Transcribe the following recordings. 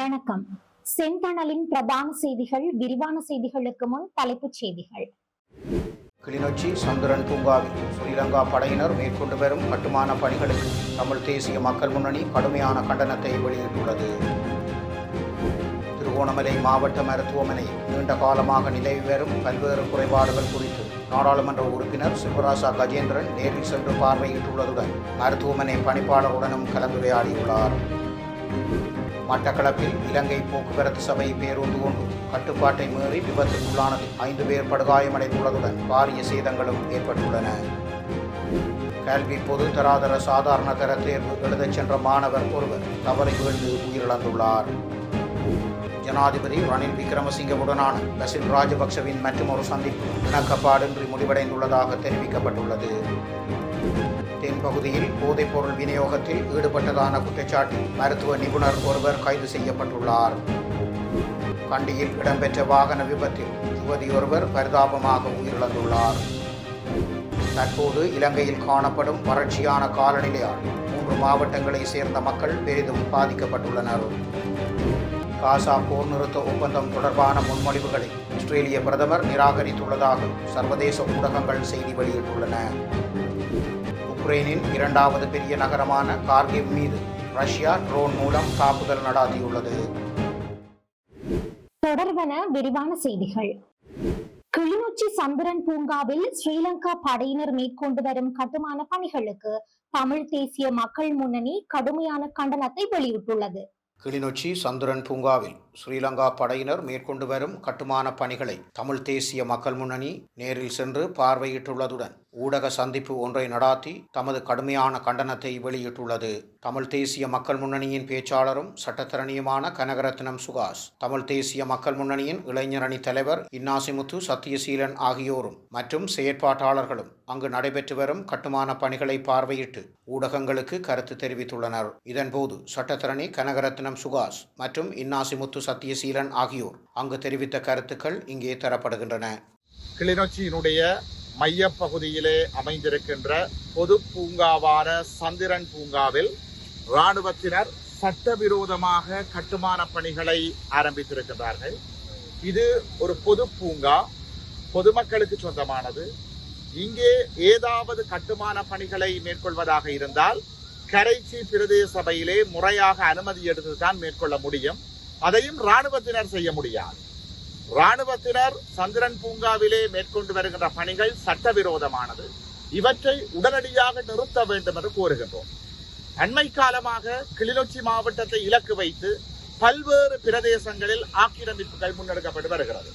வணக்கம். செந்தணலின் பிரதான செய்திகள் விரிவான செய்திகளுக்கு முன் தலைப்புச் செய்திகள். கிளிநொச்சி சந்திரன் பூங்காவில் ஸ்ரீலங்கா படையினர் மேற்கொண்டு வரும் கட்டுமான பணிகளுக்கு தமிழ் தேசிய மக்கள் முன்னணி கடுமையான கண்டனத்தை வெளியிட்டுள்ளது. திருகோணமலை மாவட்ட மருத்துவமனை நீண்ட காலமாக நிலவி வரும் பல்வேறு குறைபாடுகள் குறித்து நாடாளுமன்ற உறுப்பினர் சிவராசா கஜேந்திரன் நேரில் சென்று பார்வையிட்டுள்ளதுடன் மருத்துவமனை பணிப்பாளருடனும் கலந்துரையாடியுள்ளார். மட்டக்களப்பில் இலங்கை போக்குவரத்து சபை பேருந்து ஒன்று கட்டுப்பாட்டை மீறி விபத்துக்குள்ளானது ஐந்து பேர் படுகாயமடைந்துள்ளதுடன் பாரிய சேதங்களும் ஏற்பட்டுள்ளன. கல்வி பொது தராதர சாதாரண தர தேர்வு எழுதச் சென்ற மாணவர் ஒருவர் தவறி வீழ்ந்து உயிரிழந்துள்ளார். ஜனாதிபதி ரணில் விக்ரமசிங்கவுடனான பசில் ராஜபக்சவின் மற்றொரு சந்திப்பு இணக்கப்பாடின்றி முடிவடைந்துள்ளதாக தெரிவிக்கப்பட்டுள்ளது. தென்பகுதியில் போதைப்பொருள் விநியோகத்தில் ஈடுபட்டதான குற்றச்சாட்டில் மருத்துவ நிபுணர் ஒருவர் கைது செய்யப்பட்டுள்ளார். கண்டியில் இடம்பெற்ற வாகன விபத்தில் யுவதியொருவர் பரிதாபமாக உயிரிழந்துள்ளார். தற்போது இலங்கையில் காணப்படும் வறட்சியான காலநிலையால் மூன்று மாவட்டங்களை சேர்ந்த மக்கள் பெரிதும் பாதிக்கப்பட்டுள்ளனர். காசா போர் நிறுத்த ஒப்பந்தம் தொடர்பான முன்மொழிவுகளை ஆஸ்திரேலிய பிரதமர் நிராகரித்துள்ளதாக சர்வதேச ஊடகங்கள் செய்தி வெளியிட்டுள்ளன. உக்ரைனின் இரண்டாவது பெரிய நகரமான கார்கிவ் மீது ரஷ்யா ட்ரோன் மூலம் தாக்குதல் நடாத்தியுள்ளது. தொடர்வன விரிவான செய்திகள். கிளிநொச்சி சந்திரன் பூங்காவில் ஸ்ரீலங்கா படையினர் மேற்கொண்டு வரும் கட்டுமான பணிகளுக்கு தமிழ் தேசிய மக்கள் முன்னணி கடுமையான கண்டனத்தை வெளியிட்டுள்ளது. கிளிநொச்சி சந்திரன் பூங்காவில் ஸ்ரீலங்கா படையினர் மேற்கொண்டு வரும் கட்டுமான பணிகளை தமிழ் தேசிய மக்கள் முன்னணி நேரில் சென்று பார்வையிட்டுள்ளதுடன் ஊடக சந்திப்பு ஒன்றை நடாத்தி தமது கடுமையான கண்டனத்தை வெளியிட்டுள்ளது. தமிழ் தேசிய மக்கள் முன்னணியின் பேச்சாளரும் சட்டத்தரணியுமான கனகரத்னம் சுகாஸ் தமிழ் தேசிய மக்கள் முன்னணியின் இளைஞரணி தலைவர் இன்னாசிமுத்து சத்தியசீலன் ஆகியோரும் மற்றும் செயற்பாட்டாளர்களும் அங்கு நடைபெற்று வரும் கட்டுமான பணிகளை பார்வையிட்டு ஊடகங்களுக்கு கருத்து தெரிவித்துள்ளனர். இதன்போது சட்டத்தரணி கனகரத்னம் சுகாஸ் மற்றும் இன்னாசிமுத்து சத்தியசீலன் ஆகியோர் அங்கு தெரிவித்த கருத்துக்கள் இங்கே தரப்படுகின்றன. கிளிநொச்சியினுடைய மையப்பகுதியிலே அமைந்திருக்கின்ற பொது பூங்காவான சந்திரன் பூங்காவில் இராணுவத்தினர் சட்டவிரோதமாக கட்டுமான பணிகளை ஆரம்பித்திருக்கின்றார்கள். இது ஒரு பொது பூங்கா பொதுமக்களுக்கு சொந்தமானது. இங்கே ஏதாவது கட்டுமான பணிகளை மேற்கொள்வதாக இருந்தால் கரைச்சி பிரதேச சபையிலே முறையாக அனுமதி எடுத்துதான் மேற்கொள்ள முடியும். அதையும் இராணுவத்தினர் செய்ய முடியாது. ராணுவத்தினர் சந்திரன் பூங்காவிலே மேற்கொண்டு வருகின்ற பணிகள் சட்டவிரோதமானது. இவற்றை உடனடியாக நிறுத்த வேண்டும் என்று கோருகின்றோம். அண்மை காலமாக கிளிநொச்சி மாவட்டத்தை இலக்கு வைத்து பல்வேறு பிரதேசங்களில் ஆக்கிரமிப்புகள் முன்னெடுக்கப்பட்டு வருகிறது.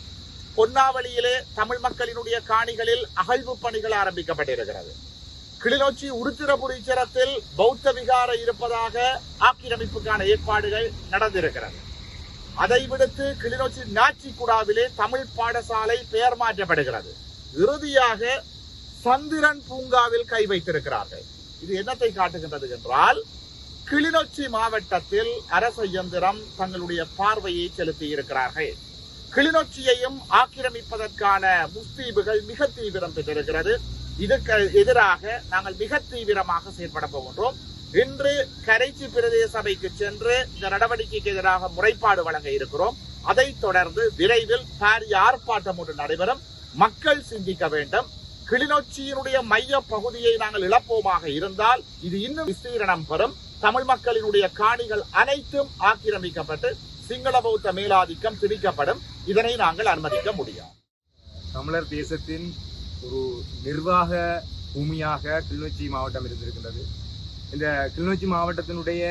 பொன்னாவளியிலே தமிழ் மக்களினுடைய காணிகளில் அகழ்வு பணிகள் ஆரம்பிக்கப்பட்டிருக்கிறது. கிளிநொச்சி உருத்திரபுரீச்சரத்தில் பௌத்த விகார இருப்பதாக ஆக்கிரமிப்புக்கான ஏற்பாடுகள் நடந்திருக்கிறது. அதை விடுத்து கிளிநொச்சி நாச்சிக்குடாவிலே தமிழ் பாடசாலை பெயர் மாற்றப்படுகிறது. இறுதியாக சந்திரன் பூங்காவில் கை வைத்திருக்கிறார்கள். இது என்னத்தை காட்டுகின்றது என்றால் கிளிநொச்சி மாவட்டத்தில் அரச இயந்திரம் தங்களுடைய பார்வையை செலுத்தி இருக்கிறார்கள். கிளிநொச்சியையும் ஆக்கிரமிப்பதற்கான முஸ்தீபுகள் மிக தீவிரம் பெற்றிருக்கிறது. இதற்கு எதிராக நாங்கள் மிக தீவிரமாக செயற்பட போகின்றோம். இன்று கரைச்சி பிரதேச சபைக்கு சென்று இந்த நடவடிக்கைக்கு எதிராக முறைப்பாடு வழங்க இருக்கிறோம். அதைத் தொடர்ந்து விரைவில் பாரிய ஆர்ப்பாட்டம் ஒன்று நடைபெறும். மக்கள் சிந்திக்க வேண்டும். கிளிநொச்சியினுடைய மைய பகுதியை நாங்கள் இழப்போமாக இருந்தால் இது இன்னும் விஸ்தீரணம் பெறும். தமிழ் மக்களினுடைய காணிகள் அனைத்தும் ஆக்கிரமிக்கப்பட்டு சிங்கள பௌத்த மேலாதிக்கம் திணிக்கப்படும். இதனை நாங்கள் அனுமதிக்க முடியாது. தமிழர் தேசத்தின் ஒரு நிர்வாக பூமியாக கிளிநொச்சி மாவட்டம் இருந்திருக்கின்றது. இந்த கிளிநொச்சி மாவட்டத்தினுடைய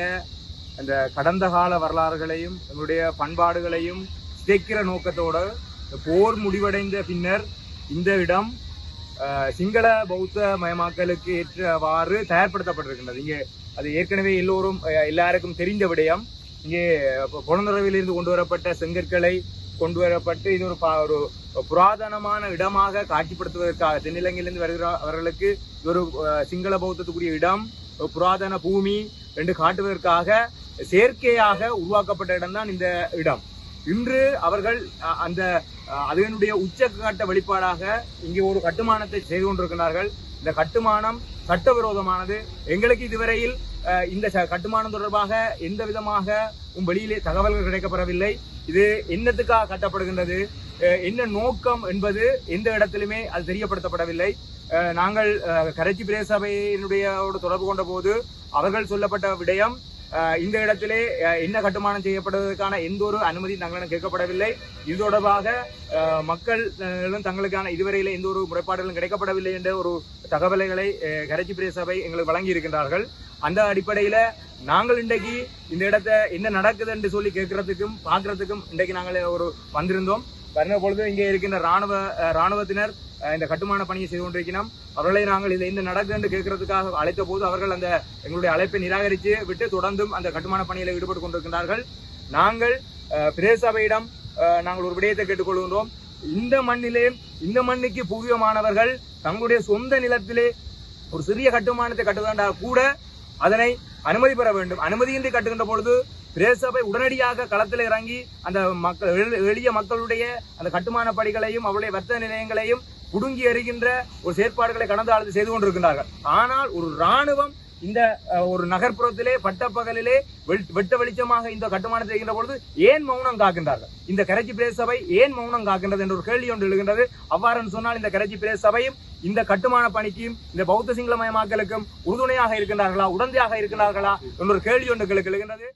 அந்த கடந்த கால வரலாறுகளையும் நம்முடைய பண்பாடுகளையும் சிதைக்கிற நோக்கத்தோடு போர் முடிவடைந்த பின்னர் இந்த இடம் சிங்கள பௌத்த மயமாக்கலுக்கு ஏற்றவாறு தயார்படுத்தப்பட்டிருக்கின்றது. இங்கே அது ஏற்கனவே எல்லோரும் எல்லாருக்கும் தெரிந்த விடயம். இங்கே புலந்துறவிலிருந்து கொண்டு வரப்பட்ட செங்கற்களை கொண்டு வரப்பட்டு இது ஒரு ஒரு புராதனமான இடமாக காட்சிப்படுத்துவதற்காக தென்னிலங்கையிலிருந்து வருகிறவர்களுக்கு இது ஒரு சிங்கள பௌத்தத்துக்குரிய இடம். புராதன பூமி என்று காட்டுவதற்காக செயற்கையாக உருவாக்கப்பட்ட இடம்தான் இந்த இடம். இன்று அவர்கள் அந்த அதனுடைய உச்சக்காட்ட வெளிப்பாடாக இங்கே ஒரு கட்டுமானத்தை செய்து கொண்டிருக்கிறார்கள். இந்த கட்டுமானம் சட்டவிரோதமானது. எங்களுக்கு இதுவரையில் இந்த ச- கட்டுமானம் தொடர்பாக எந்த விதமாக வெளியிலே தகவல்கள் கிடைக்கப்படவில்லை இது என்னத்துக்காக கட்டப்படுகின்றது? என்ன நோக்கம் என்பது எந்த இடத்திலுமே அது தெரியப்படுத்தப்படவில்லை. நாங்கள் கரைச்சி பிரேசபையினுடைய தொடர்பு கொண்ட போது அவர்கள் சொல்லப்பட்ட விடயம் இந்த இடத்திலே என்ன கட்டுமானம் செய்யப்படுவதற்கான எந்த ஒரு அனுமதி தங்களிடம் கேட்கப்படவில்லை. இது தொடர்பாக மக்கள் தங்களுக்கான இதுவரையில எந்த ஒரு முறைப்பாடுகளும் கிடைக்கப்படவில்லை என்ற ஒரு தகவல்களை கரைச்சி பிரேசபை எங்களுக்கு வழங்கி இருக்கின்றார்கள் அந்த அடிப்படையில நாங்கள் இன்றைக்கு இந்த இடத்த என்ன நடக்குது என்று சொல்லி கேட்கறதுக்கும் பார்க்கறதுக்கும் இன்றைக்கு நாங்கள் ஒரு வந்திருந்தோம். வருகிற பொழுது இங்கே இருக்கின்ற ராணுவ ராணுவத்தினர் இந்த கட்டுமான பணியை செய்து கொண்டிருக்கிறோம். அவர்களை நாங்கள் இதில் இந்த நடக்கு என்று கேட்கறதுக்காக அழைத்த போது அவர்கள் அந்த எங்களுடைய அழைப்பை நிராகரித்து விட்டு தொடர்ந்தும் அந்த கட்டுமான பணியில் ஈடுபட்டு கொண்டிருக்கிறார்கள் நாங்கள் பிரதேசபையிடம் பிரேசபையிடம் நாங்கள் ஒரு விடயத்தை கேட்டுக்கொள்கின்றோம். இந்த மண்ணிலே இந்த மண்ணுக்கு புவியமானவர்கள் தங்களுடைய சொந்த நிலத்திலே ஒரு சிறிய கட்டுமானத்தை கட்டுவதால் கூட அதனை அனுமதி பெற வேண்டும். அனுமதியின்றி கட்டுகின்ற பொழுது பிரேசபை உடனடியாக களத்தில் இறங்கி அந்த மக்கள் எளிய மக்களுடைய அந்த கட்டுமான பணிகளையும் அவருடைய வர்த்தக நிலையங்களையும் குடுங்கி எறிகின்ற ஒரு செயற்பாடுகளை கடந்த காலத்தில் செய்து கொண்டிருக்கிறார்கள் ஆனால் ஒரு இராணுவம் இந்த ஒரு நகர்ப்புறத்திலே பட்டப்பகலிலே வெட்ட வெளிச்சமாக இந்த கட்டுமானத்தை செய்கின்ற பொழுது ஏன் மௌனம் காக்கின்றார்கள்? இந்த கரைச்சி பிரதேச சபை ஏன் மௌனம் காக்கின்றது என்ற ஒரு கேள்வி ஒன்று எழுகின்றது. அவ்வாறு சொன்னால் இந்த கரைச்சி பிரதேச சபையும் இந்த கட்டுமான பணிக்கும் இந்த பௌத்த சிங்களமயமாக்கலுக்கும் உறுதுணையாக இருக்கின்றார்களா உடந்தையாக இருக்கின்றார்களா என்ற ஒரு கேள்வி ஒன்று எழுகின்றது.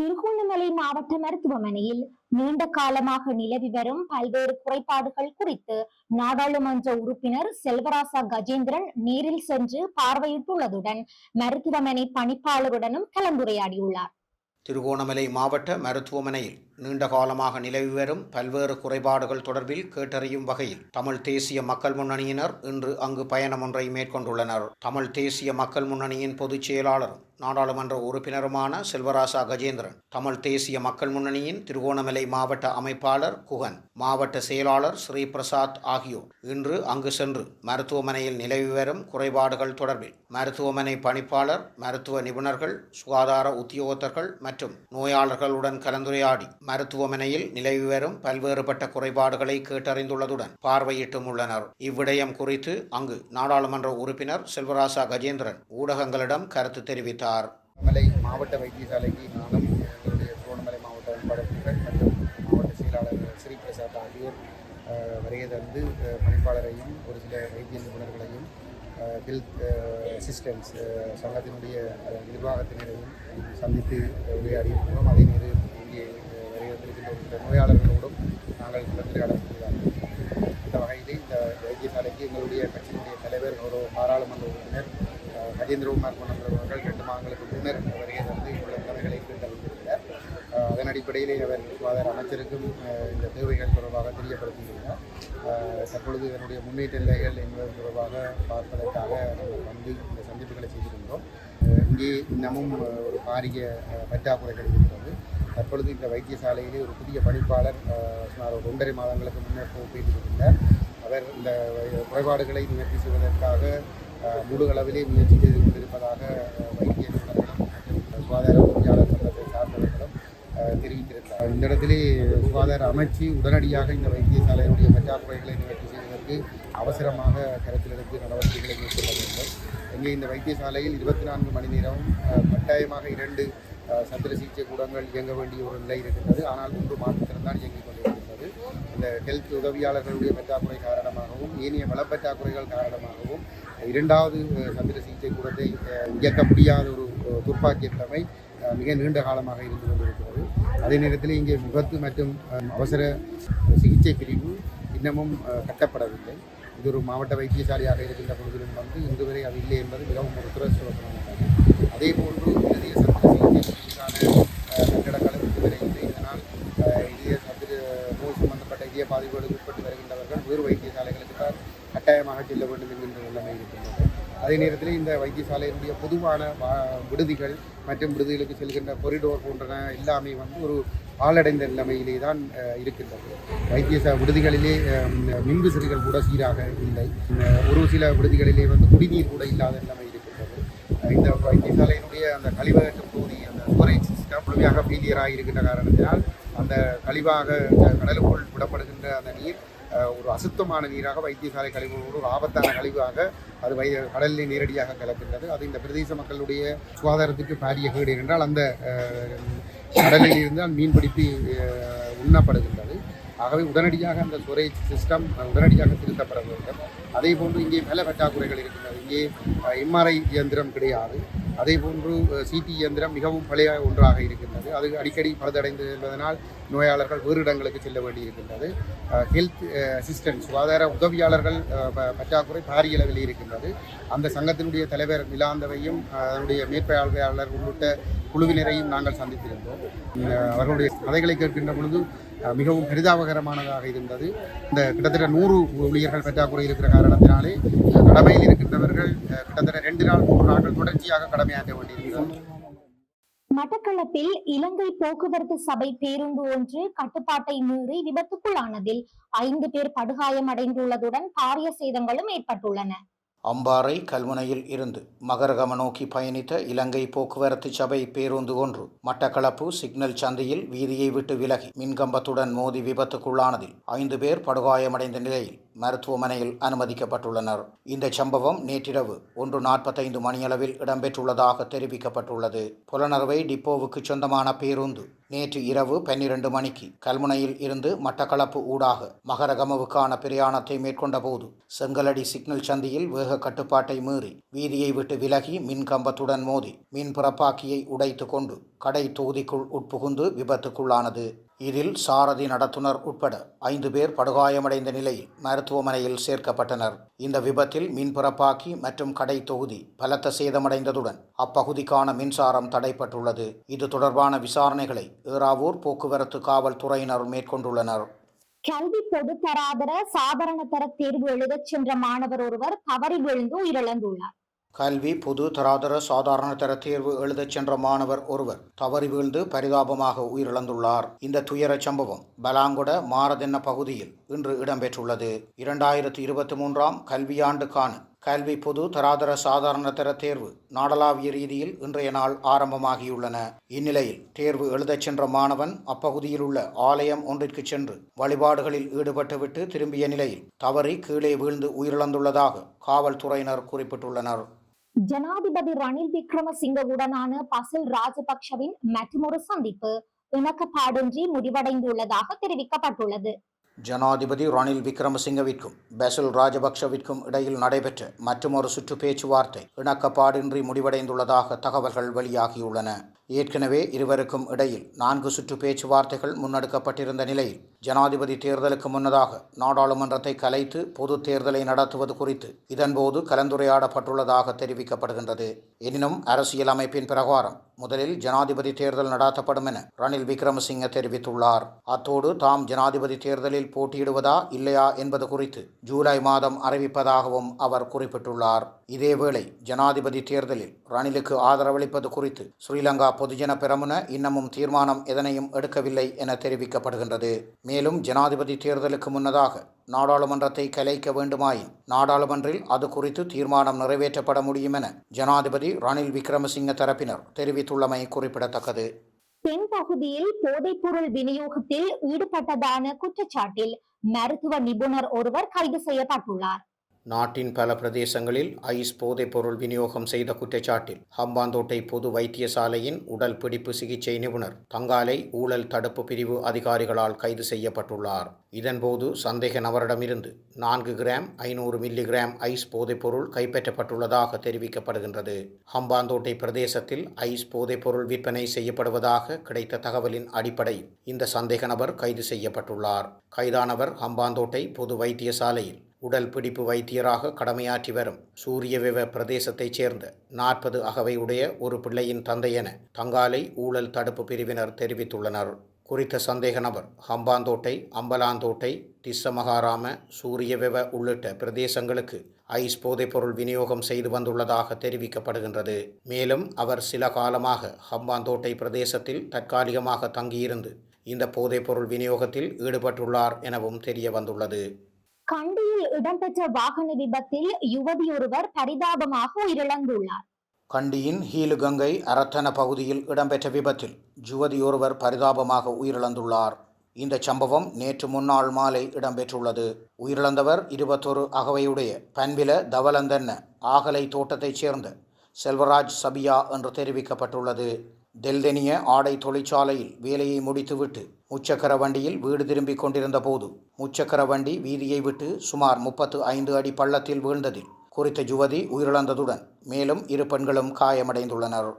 திருகோணமலை மாவட்ட மருத்துவமனையில் நீண்ட காலமாக நிலவி வரும் பல்வேறு குறைபாடுகள் குறித்து நாடாளுமன்ற உறுப்பினர் செல்வராசா கஜேந்திரன் நேரில் சென்று பார்வையிட்டுள்ளதுடன் மருத்துவமனை பணிப்பாளருடனும் கலந்துரையாடியுள்ளார். திருகோணமலை மாவட்ட மருத்துவமனையில் நீண்ட காலமாக நிலவி வரும் பல்வேறு குறைபாடுகள் தொடர்பில் கேட்டறியும் வகையில் தமிழ் தேசிய மக்கள் முன்னணியினர் இன்று அங்கு பயணம் ஒன்றை மேற்கொண்டுள்ளனர். தமிழ் தேசிய மக்கள் முன்னணியின் பொதுச் செயலாளரும் நாடாளுமன்ற உறுப்பினருமான செல்வராசா கஜேந்திரன் தமிழ் தேசிய மக்கள் முன்னணியின் திருகோணமலை மாவட்ட அமைப்பாளர் குகன் மாவட்ட செயலாளர் ஸ்ரீ பிரசாத் ஆகியோர் இன்று அங்கு சென்று மருத்துவமனையில் நிலவி வரும் குறைபாடுகள் தொடர்பில் மருத்துவமனை பணிப்பாளர் மருத்துவ நிபுணர்கள் சுகாதார உத்தியோகத்தர்கள் மற்றும் நோயாளர்களுடன் கலந்துரையாடி மருத்துவமனையில் நிலவி வரும் பல்வேறுபட்ட குறைபாடுகளை கேட்டறிந்துள்ளதுடன் பார்வையிட்டும் உள்ளனர். இவ்விடயம் குறித்து அங்கு நாடாளுமன்ற உறுப்பினர் செல்வராசா கஜேந்திரன் ஊடகங்களிடம் கருத்து தெரிவித்தார். மலை மாவட்ட வைத்தியசாலைக்கு நானும் எங்களுடைய திருவண்ணாமலை மாவட்ட பணிப்பாளர்கள் மற்றும் மாவட்ட செயலாளர் ஸ்ரீ பிரசாத் ஆகியோர் வருகை தந்து பணிப்பாளரையும் ஒரு சில வைத்திய நிபுணர்களையும் ஹெல்த் அசிஸ்டன்ஸ் சங்கத்தினுடைய நிர்வாகத்தினரையும் சந்தித்து அஹ், உரையாடியிருக்கிறோம். அதே நேரம் இங்கே இந்த நோயாளர்களோடும் நாங்கள் கலந்துரையாட செய்தார்கள் இந்த வகையில் இந்த வைத்தியசாலைக்கு எங்களுடைய கட்சியினுடைய தலைவர் ஒரு பாராளுமன்ற உறுப்பினர் அஹ், கஜேந்திரகுமார் பொன்னம்பலம் அவர்கள் ரெண்டு மாதங்களுக்கு முன்னர் வருகை தந்து இவ்வளவு நிலைமைகளை கேட்டறிந்திருக்கிறார் அஹ், அதன் அடிப்படையிலே அவர் சுகாதார அமைச்சருக்கும் இந்த தேவைகள் தொடர்பாக தெரியப்படுத்தியிருக்கிறார் தற்பொழுது இதனுடைய முன்னேற்ற நிலைகள் என்பது தொடர்பாக பார்ப்பதற்காக நாங்கள் வந்து இந்த சந்திப்புகளை செய்திருந்தோம் இங்கே இன்னமும் ஒரு பாரிய பற்றாக்குறைகள் இருக்கிறது தற்பொழுது இந்த வைத்தியசாலையிலே ஒரு புதிய பணிப்பாளர் சுமார் ஒரு ஒன்றரை மாதங்களுக்கு முன்னர் பொறுப்பேற்றிருக்கிறார் அவர் இந்த குறைபாடுகளை நிவர்த்தி செய்வதற்காக அஹ், முழு அளவிலே முயற்சி செய்து கொண்டிருப்பதாக வைத்திய நிபுணர்களும் சுகாதார உதவியாளர் சங்கத்தை சார்ந்தவர்களும் தெரிவித்திருக்கிறார். இந்த இடத்திலே சுகாதார அமைச்சு உடனடியாக இந்த வைத்தியசாலையினுடைய பற்றாக்குறைகளை நிவர்த்தி செய்வதற்கு அவசரமாக கருத்தில் எடுத்து நடவடிக்கைகளை மேற்கொள்ள வேண்டும். இங்கே இந்த வைத்தியசாலையில் இருபத்தி நான்கு மணி நேரமும் கட்டாயமாக இரண்டு சத்திர சிகிச்சை கூடங்கள் இயங்க வேண்டிய ஒரு நிலை இருக்கின்றது. ஆனால் ஒன்று மாத்திரம்தான் இயங்கிக் கொண்டிருக்கின்றது. இந்த ஹெல்த் உதவியாளர்களுடைய பற்றாக்குறை காரணமாகவும் ஏனைய வளப்பற்றாக்குறைகள் காரணமாகவும் இரண்டாவது சந்திர சத்திர சிகிச்சை கூடத்தை இயக்க முடியாத ஒரு அஹ், மிக நீண்ட காலமாக இருந்து கொண்டிருக்கிறது. அதே நேரத்தில் இங்கே விபத்து மற்றும் அவசர சிகிச்சை பிரிவு இன்னமும் கட்டப்படவில்லை. இது ஒரு மாவட்ட வைத்தியசாலையாக இருக்கின்ற பொழுதிலும் வந்து இன்று வரை அது இல்லை என்பது மிகவும் ஒரு துரதிருஷ்டவசமானது. அதே போன்று இதய செல்ல வேண்டும் என்கின்ற நிலைமை இருக்கின்றது. அதே நேரத்தில் இந்த வைத்தியசாலையினுடைய பொதுவான விடுதிகள் மற்றும் விடுதிகளுக்கு செல்கின்ற கொரிடோர் போன்றன எல்லாமே வந்து ஒரு பாழடைந்த நிலைமையிலே தான் இருக்கின்றது. வைத்திய விடுதிகளிலே மின்விசிறிகள் கூட சீராக இல்லை. ஒரு சில விடுதிகளிலே வந்து குடிநீர் கூட இல்லாத நிலைமை இருக்கின்றது. இந்த வைத்தியசாலையினுடைய அந்த கழிவகற்றும் பகுதி அந்த ஸ்டோரேஜ் சிஸ்டம் முழுமையாக ஃபெயிலியராக இருக்கின்ற காரணத்தினால் அந்த கழிவாக கடலுக்குள் விடப்படுகின்ற அந்த நீர் ஒரு அசுத்தமான நீராக வைத்தியசாலை கழிவுகளோடு ஒரு ஆபத்தான கழிவாக அது வை கடலில் நேரடியாக கலக்கின்றது. அது இந்த பிரதேச மக்களுடைய சுகாதாரத்துக்கு பாரிய கேடு என்றால் அந்த கடலில் இருந்து அந்த மீன்பிடிப்பு உண்ணப்படுகின்றது. ஆகவே உடனடியாக அந்த ஸ்டோரேஜ் சிஸ்டம் உடனடியாக திருத்தப்பட வேண்டும். அதே போன்று இங்கே பல பற்றாக்குறைகள் இருக்கின்றது. இங்கே எம்ஆர்ஐ இயந்திரம் கிடையாது. அதே போன்று சிடி இயந்திரம் மிகவும் பழைய ஒன்றாக இருக்கின்றது. அது அடிக்கடி பழுதடைந்து என்பதனால் நோயாளர்கள் வேறு இடங்களுக்கு செல்ல வேண்டியிருக்கின்றது. ஹெல்த் அசிஸ்டன்ட் சுகாதார உதவியாளர்கள் பற்றாக்குறை பாரிய அளவில் இருக்கின்றது. அந்த சங்கத்தினுடைய தலைவர் நிலாந்தவையும் அதனுடைய மேற்பார்வையாளர் உள்ளிட்ட குழுவினரையும் நாங்கள் சந்தித்திருந்தோம். அவர்களுடைய கதைகளை கேட்கின்ற பொழுது மிகவும் பரிதாபகரமானதாக இருந்தது. இந்த கிட்டத்தட்ட நூறு ஊழியர்கள் பற்றாக்குறை இருக்கிற காரணத்தினாலே கடமையில் இருக்கின்றவர்கள் கிட்டத்தட்ட ரெண்டு நாள் மூன்று நாட்கள் தொடர்ச்சியாக கடமையாற்ற வேண்டியிருக்கிறது. மட்டக்களப்பில் இலங்கை போக்குவரத்து சபை பேருந்து ஒன்று கட்டுப்பாட்டை மீறி விபத்துக்குள்ளானதில் ஐந்து பேர் படுகாயமடைந்துள்ளதுடன் பாரிய சேதங்களும் ஏற்பட்டுள்ளன. அம்பாறை கல்முனையில் இருந்து மகரகம நோக்கி பயணித்த இலங்கை போக்குவரத்து சபை பேருந்து ஒன்று மட்டக்களப்பு சிக்னல் சந்தையில் வீதியை விட்டு விலகி மின்கம்பத்துடன் மோதி விபத்துக்குள்ளானதில் ஐந்து பேர் படுகாயமடைந்த நிலையில் மருத்துவமனையில் அனுமதிக்கப்பட்டுள்ளனர். இந்த சம்பவம் நேற்றிரவு ஒன்று நாற்பத்தைந்து மணியளவில் இடம்பெற்றுள்ளதாக தெரிவிக்கப்பட்டுள்ளது. புலனறுவை டிப்போவுக்கு சொந்தமான பேருந்து நேற்று இரவு பன்னிரண்டு மணிக்கு கல்முனையில் இருந்து மட்டக்களப்பு ஊடாக மகரகமவுக்கான பிரயாணத்தை மேற்கொண்டபோது செங்கலடி சிக்னல் சந்தியில் வேக கட்டுப்பாட்டை மீறி வீதியை விட்டு விலகி மின் கம்பத்துடன் மோதி மின் புறப்பாக்கியை உடைத்து கொண்டு கடை தொகுதிக்குள் உட்புகுந்து விபத்துக்குள்ளானது. இதில் சாரதி நடத்துனர் உட்பட ஐந்து பேர் படுகாயமடைந்த நிலையில் மருத்துவமனையில் சேர்க்கப்பட்டனர். இந்த விபத்தில் மின்புறப்பாக்கி மற்றும் கடை தொகுதி பலத்த சேதமடைந்ததுடன் அப்பகுதிக்கான மின்சாரம் தடைப்பட்டுள்ளது. இது தொடர்பான விசாரணைகளை ஏறாவூர் போக்குவரத்து காவல்துறையினர் மேற்கொண்டுள்ளனர். கல்வி பொதுத்தராதர சாதாரண தர தேர்வு எழுதச் சென்ற மாணவர் ஒருவர் தவறி விழுந்து உயிரிழந்துள்ளார். கல்வி பொது தராதர சாதாரண தர தேர்வு எழுதச் சென்ற மாணவர் ஒருவர் தவறி வீழ்ந்து பரிதாபமாக உயிரிழந்துள்ளார். இந்த துயரச் சம்பவம் பலாங்கொட மாரதென்ன பகுதியில் இன்று இடம்பெற்றுள்ளது. இரண்டாயிரத்தி இருபத்தி மூன்றாம் கல்வியாண்டுக்கான கல்வி பொது தராதர சாதாரண தர தேர்வு நாடளாவிய ரீதியில் இன்றைய நாள் ஆரம்பமாகியுள்ளன. இந்நிலையில் தேர்வு எழுதச் சென்ற மாணவன் அப்பகுதியில் உள்ள ஆலயம் ஒன்றிற்கு சென்று வழிபாடுகளில் ஈடுபட்டுவிட்டு திரும்பிய நிலையில் தவறி கீழே வீழ்ந்து உயிரிழந்துள்ளதாக காவல்துறையினர் குறிப்பிட்டுள்ளனர். ஜனாதிபதி ரணில் விக்ரமசிங்கவுடனான பசில் ராஜபக்ஷவின் மற்றொரு சந்திப்பு இணக்கப்பாடின்றி முடிவடைந்துள்ளதாக தெரிவிக்கப்பட்டுள்ளது. ஜனாதிபதி ரணில் விக்ரமசிங்கவிற்கும் பெசல் ராஜபக்ஷவிற்கும் இடையில் நடைபெற்ற மற்றுமொரு சுற்று பேச்சுவார்த்தை இணக்கப்பாடின்றி முடிவடைந்துள்ளதாக தகவல்கள் வெளியாகியுள்ளன. ஏற்கனவே இருவருக்கும் இடையில் நான்கு சுற்று பேச்சுவார்த்தைகள் முன்னெடுக்கப்பட்டிருந்த நிலையில் ஜனாதிபதி தேர்தலுக்கு முன்னதாக நாடாளுமன்றத்தை கலைத்து பொது தேர்தலை நடத்துவது குறித்து இதன்போது கலந்துரையாடப்பட்டுள்ளதாக தெரிவிக்கப்படுகின்றது. எனினும் அரசியல் அமைப்பின் பிரகாரம் முதலில் ஜனாதிபதி தேர்தல் நடாத்தப்படும் என ரணில் விக்ரமசிங்க தெரிவித்துள்ளார். அத்தோடு தாம் ஜனாதிபதி தேர்தலில் போட்டியிடுவதா இல்லையா என்பது குறித்து ஜூலை மாதம் அறிவிப்பதாகவும் அவர் குறிப்பிட்டுள்ளார். இதேவேளை ஜனாதிபதி தேர்தலில் ரணிலுக்கு ஆதரவளிப்பது குறித்து ஸ்ரீலங்கா பொதுஜன பெரமுன இன்னமும் தீர்மானம் எதனையும் எடுக்கவில்லை என தெரிவிக்கப்படுகின்றது. மேலும் ஜனாதிபதி தேர்தலுக்கு முன்னதாக நாடாளுமன்றத்தை கலைக்க வேண்டுமாயின் நாடாளுமன்றில் அது குறித்து தீர்மானம் நிறைவேற்றப்பட முடியும் என ஜனாதிபதி ரணில் விக்ரமசிங்க தரப்பினர் தெரிவித்துள்ளமை குறிப்பிடத்தக்கது. தென் பகுதியில் போதைப்பொருள் விநியோகத்தில் ஈடுபட்டதான குற்றச்சாட்டில் மருத்துவ நிபுணர் ஒருவர் கைது செய்யப்பட்டுள்ளார். நாட்டின் பல பிரதேசங்களில் ஐஸ் போதைப்பொருள் விநியோகம் செய்த குற்றச்சாட்டில் ஹம்பாந்தோட்டை பொது வைத்தியசாலையின் உடல் பிடிப்பு சிகிச்சை நிபுணர் தங்காலை ஊழல் தடுப்பு பிரிவு அதிகாரிகளால் கைது செய்யப்பட்டுள்ளார். இதன்போது சந்தேக நபரிடமிருந்து நான்கு கிராம் ஐநூறு மில்லி கிராம் ஐஸ் போதைப்பொருள் கைப்பற்றப்பட்டுள்ளதாக தெரிவிக்கப்படுகின்றது. ஹம்பாந்தோட்டை பிரதேசத்தில் ஐஸ் போதைப்பொருள் விற்பனை செய்யப்படுவதாக கிடைத்த தகவலின் அடிப்படையில் இந்த சந்தேக நபர் கைது செய்யப்பட்டுள்ளார். கைதானவர் ஹம்பாந்தோட்டை பொது வைத்தியசாலையில் உடல் பிடிப்பு வைத்தியராக கடமையாற்றி வரும் சூரியவிவ பிரதேசத்தைச் சேர்ந்த நாற்பது அகவை உடைய ஒரு பிள்ளையின் தந்தை என தங்காலை ஊழல் தடுப்பு பிரிவினர் தெரிவித்துள்ளனர். குறித்த சந்தேக நபர் ஹம்பாந்தோட்டை அம்பலாந்தோட்டை திஸ்ஸமகாராம சூரியவெவ உள்ளிட்ட பிரதேசங்களுக்கு ஐஸ் போதைப்பொருள் விநியோகம் செய்து வந்துள்ளதாக தெரிவிக்கப்படுகின்றது. மேலும் அவர் சில காலமாக ஹம்பாந்தோட்டை பிரதேசத்தில் தற்காலிகமாக தங்கியிருந்து இந்த போதைப்பொருள் விநியோகத்தில் ஈடுபட்டுள்ளார் எனவும் தெரிய வந்துள்ளது. கண்டியில் இடம்பெற்ற வாகன விபத்தில் யுவதியொருவர் பரிதாபமாக உயிரிழந்துள்ளார். கண்டியின் ஹீலுகங்கை அரத்தன பகுதியில் இடம்பெற்ற விபத்தில் யுவதியொருவர் பரிதாபமாக உயிரிழந்துள்ளார். இந்த சம்பவம் நேற்று முன்னாள் மாலை இடம்பெற்றுள்ளது. உயிரிழந்தவர் இருபத்தொரு அகவையுடைய பன்பில தவலந்தன்ன ஆகலை தோட்டத்தைச் சேர்ந்த செல்வராஜ் சபியா என்று தெரிவிக்கப்பட்டுள்ளது. தெல்தெனிய ஆடை தொழிற்சாலையில் வேலையை முடித்துவிட்டு முச்சக்கர வண்டியில் வீடு திரும்பிக் கொண்டிருந்த போது முச்சக்கர வண்டி வீதியை விட்டு சுமார் முப்பத்து ஐந்து அடி பள்ளத்தில் வீழ்ந்ததில் குறித்த யுவதி உயிரிழந்ததுடன் மேலும் இரு பெண்களும் காயமடைந்துள்ளனர்.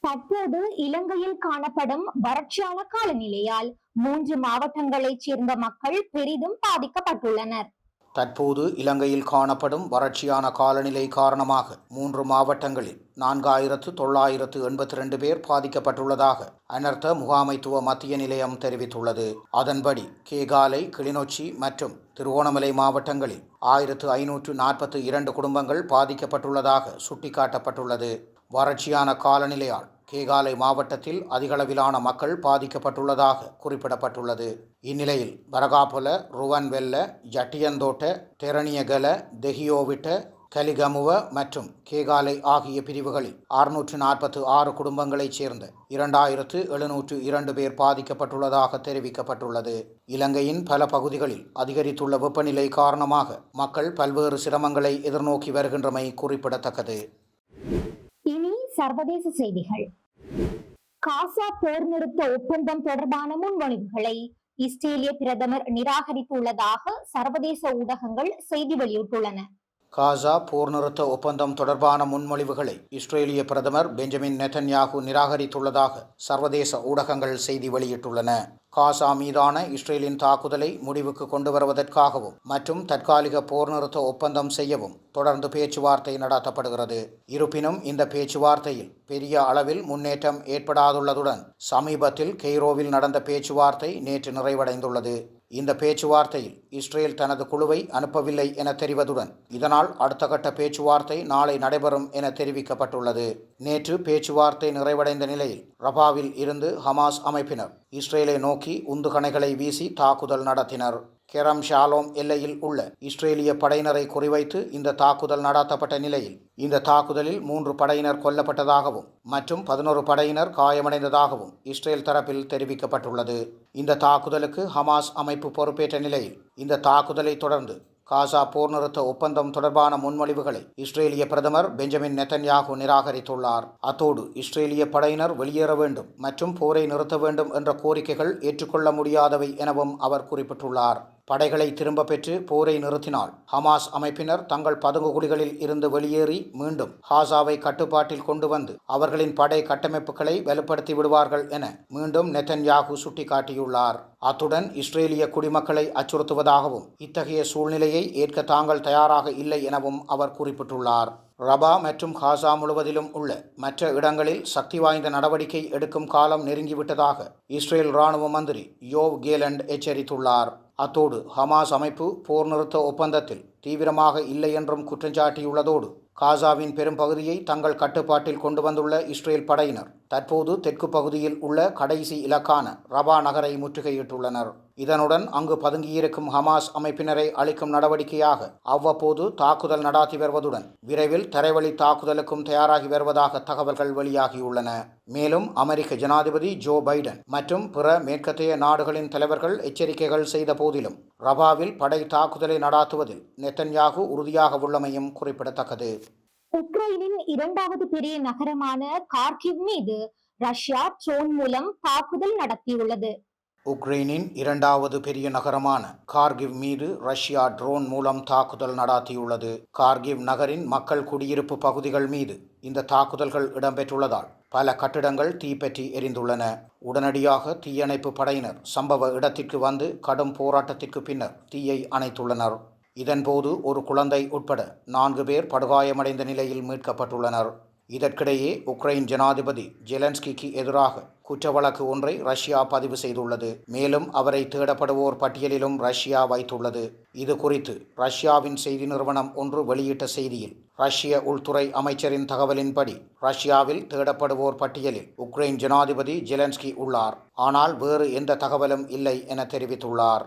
தற்போது இலங்கையில் காணப்படும் வறட்சியான காலநிலையால் மூன்று மாவட்டங்களைச் சேர்ந்த மக்கள் பெரிதும் பாதிக்கப்பட்டுள்ளனர். தற்போது இலங்கையில் காணப்படும் வறட்சியான காலநிலை காரணமாக மூன்று மாவட்டங்களில் நான்காயிரத்து தொள்ளாயிரத்து எண்பத்தி ரெண்டு பேர் பாதிக்கப்பட்டுள்ளதாக அனர்த்த முகாமைத்துவ மத்திய நிலையம் தெரிவித்துள்ளது. அதன்படி கேகாலை கிளிநொச்சி மற்றும் திருவோணமலை மாவட்டங்களில் ஆயிரத்து ஐநூற்று நாற்பத்து இரண்டு குடும்பங்கள் பாதிக்கப்பட்டுள்ளதாக சுட்டிக்காட்டப்பட்டுள்ளது. வறட்சியான காலநிலையால் கேகாலை மாவட்டத்தில் அதிகளவிலான மக்கள் பாதிக்கப்பட்டுள்ளதாக குறிப்பிடப்பட்டுள்ளது. இந்நிலையில் வரகாபுல ருவன்வெல்ல ஜட்டியந்தோட்ட தெரணியகல தெஹியோவிட்ட கலிகமுவ மற்றும் கேகாலை ஆகிய பிரிவுகளில் அறுநூற்று நாற்பத்து ஆறு குடும்பங்களைச் சேர்ந்த இரண்டாயிரத்து எழுநூற்று இரண்டு பேர் பாதிக்கப்பட்டுள்ளதாக தெரிவிக்கப்பட்டுள்ளது. இலங்கையின் பல பகுதிகளில் அதிகரித்துள்ள வெப்பநிலை காரணமாக மக்கள் பல்வேறு சிரமங்களை எதிர்நோக்கி வருகின்றமை குறிப்பிடத்தக்கது. இனி சர்வதேச செய்திகள். காசா போர் நிறுத்த ஒப்பந்தம் தொடர்பான முன்மொழிவுகளை இஸ்ரேலிய பிரதமர் நிராகரித்துள்ளதாக சர்வதேச ஊடகங்கள் செய்தி வெளியிட்டுள்ளன. காசா போர் நிறுத்த ஒப்பந்தம் தொடர்பான முன்மொழிவுகளை இஸ்ரேலிய பிரதமர் பெஞ்சமின் நெதன்யாகு நிராகரித்துள்ளதாக சர்வதேச ஊடகங்கள் செய்தி வெளியிட்டுள்ளன. காசா மீதான இஸ்ரேலின் தாக்குதலை முடிவுக்கு கொண்டு வருவதற்காகவும் மற்றும் தற்காலிக போர் நிறுத்த ஒப்பந்தம் செய்யவும் தொடர்ந்து பேச்சுவார்த்தை நடத்தப்படுகிறது. இருப்பினும் இந்த பேச்சுவார்த்தையில் பெரிய அளவில் முன்னேற்றம் ஏற்படாதுள்ளதுடன் சமீபத்தில் கெய்ரோவில் நடந்த பேச்சுவார்த்தை நேற்று நிறைவடைந்துள்ளது. இந்த பேச்சுவார்த்தையில் இஸ்ரேல் தனது குழுவை அனுப்பவில்லை என தெரிவதுடன் இதனால் அடுத்த கட்ட பேச்சுவார்த்தை நாளை நடைபெறும் என தெரிவிக்கப்பட்டுள்ளது. நேற்று பேச்சுவார்த்தை நிறைவடைந்த நிலையில் ரபாவில் இருந்து ஹமாஸ் அமைப்பினர் இஸ்ரேலை நோக்கி உந்துகணைகளை வீசி தாக்குதல் நடத்தினர். கெரம் ஷாலோம் எல்லையில் உள்ள இஸ்ரேலிய படையினரை குறிவைத்து இந்த தாக்குதல் நடாத்தப்பட்ட நிலையில் இந்த தாக்குதலில் மூன்று படையினர் கொல்லப்பட்டதாகவும் மற்றும் பதினோரு படையினர் காயமடைந்ததாகவும் இஸ்ரேல் தரப்பில் தெரிவிக்கப்பட்டுள்ளது. இந்த தாக்குதலுக்கு ஹமாஸ் அமைப்பு பொறுப்பேற்ற நிலையில் இந்த தாக்குதலை தொடர்ந்து காசா போர் நிறுத்த ஒப்பந்தம் தொடர்பான முன்மொழிவுகளை இஸ்ரேலிய பிரதமர் பெஞ்சமின் நெத்தன்யாகு நிராகரித்துள்ளார். அத்தோடு இஸ்ரேலிய படையினர் வெளியேற வேண்டும் மற்றும் போரை நிறுத்த வேண்டும் என்ற கோரிக்கைகள் ஏற்றுக்கொள்ள முடியாதவை எனவும் அவர் குறிப்பிட்டுள்ளார். படைகளை திரும்ப பெற்று போரை நிறுத்தினால் ஹமாஸ் அமைப்பினர் தங்கள் பதுங்குகுழிகளில் இருந்து வெளியேறி மீண்டும் ஹாசாவை கட்டுப்பாட்டில் கொண்டு வந்து அவர்களின் படை கட்டமைப்புகளை வலுப்படுத்தி விடுவார்கள் என மீண்டும் நெத்தன்யாகு சுட்டிக்காட்டியுள்ளார். அத்துடன் இஸ்ரேலிய குடிமக்களை அச்சுறுத்துவதாகவும் இத்தகைய சூழ்நிலையை ஏற்க தாங்கள் தயாராக இல்லை எனவும் அவர் குறிப்பிட்டுள்ளார். ரபா மற்றும் காசா முழுவதிலும் உள்ள மற்ற இடங்களில் சக்தி வாய்ந்த நடவடிக்கை எடுக்கும் காலம் நெருங்கிவிட்டதாக இஸ்ரேல் இராணுவ மந்திரி யோவ் கேலண்ட் எச்சரித்துள்ளார். அத்தோடு ஹமாஸ் அமைப்பு போர் நிறுத்த ஒப்பந்தத்தில் தீவிரமாக இல்லை என்றும் குற்றஞ்சாட்டியுள்ளதோடு காசாவின் பெரும்பகுதியை தங்கள் கட்டுப்பாட்டில் கொண்டு வந்துள்ள இஸ்ரேல் படையினர் தற்போது தெற்கு பகுதியில் உள்ள கடைசி இலக்கான ரபா நகரை முற்றுகையிட்டுள்ளனர். இதனுடன் அங்கு பதுங்கியிருக்கும் ஹமாஸ் அமைப்பினரை அளிக்கும் நடவடிக்கையாக அவ்வப்போது தாக்குதல் நடாத்தி வருவதுடன் விரைவில் தரைவழி தாக்குதலுக்கும் தயாராகி வருவதாக தகவல்கள் வெளியாகியுள்ளன. மேலும் அமெரிக்க ஜனாதிபதி ஜோ பைடன் மற்றும் பிற மேற்கத்தைய நாடுகளின் தலைவர்கள் எச்சரிக்கைகள் செய்த போதிலும் ரபாவில் படை தாக்குதலை நடாத்துவதில் நெத்தன்யாகு உறுதியாக உள்ளமையும் குறிப்பிடத்தக்கது. உக்ரைனின் இரண்டாவது பெரிய நகரமான கார்கிவ் மீது ரஷ்யா ட்ரோன் மூலம் தாக்குதல் நடத்தியுள்ளது. உக்ரைனின் இரண்டாவது பெரிய நகரமான கார்கிவ் மீது ரஷ்யா ட்ரோன் மூலம் தாக்குதல் நடாத்தியுள்ளது. கார்கிவ் நகரின் மக்கள் குடியிருப்பு பகுதிகள் மீது இந்த தாக்குதல்கள் இடம்பெற்றுள்ளதால் பல கட்டிடங்கள் தீப்பற்றி எரிந்துள்ளன. உடனடியாக தீயணைப்பு படையினர் சம்பவ இடத்திற்கு வந்து கடும் போராட்டத்திற்கு பின்னர் தீயை அணைத்துள்ளனர். இதன்போது ஒரு குழந்தை உட்பட நான்கு பேர் படுகாயமடைந்த நிலையில் மீட்கப்பட்டுள்ளனர். இதற்கிடையே உக்ரைன் ஜனாதிபதி ஜெலன்ஸ்கிக்கு எதிராக குற்ற வழக்கு ஒன்றை ரஷ்யா பதிவு செய்துள்ளது. மேலும் அவரை தேடப்படுவோர் பட்டியலிலும் ரஷ்யா வைத்துள்ளது. இது குறித்து ரஷ்யாவின் செய்தி நிறுவனம் ஒன்று வெளியிட்ட செய்தியில் ரஷ்ய உள்துறை அமைச்சரின் தகவலின்படி ரஷ்யாவில் தேடப்படுவோர் பட்டியலில் உக்ரைன் ஜனாதிபதி ஜெலன்ஸ்கி உள்ளார். ஆனால் வேறு எந்த தகவலும் இல்லை என தெரிவித்துள்ளார்.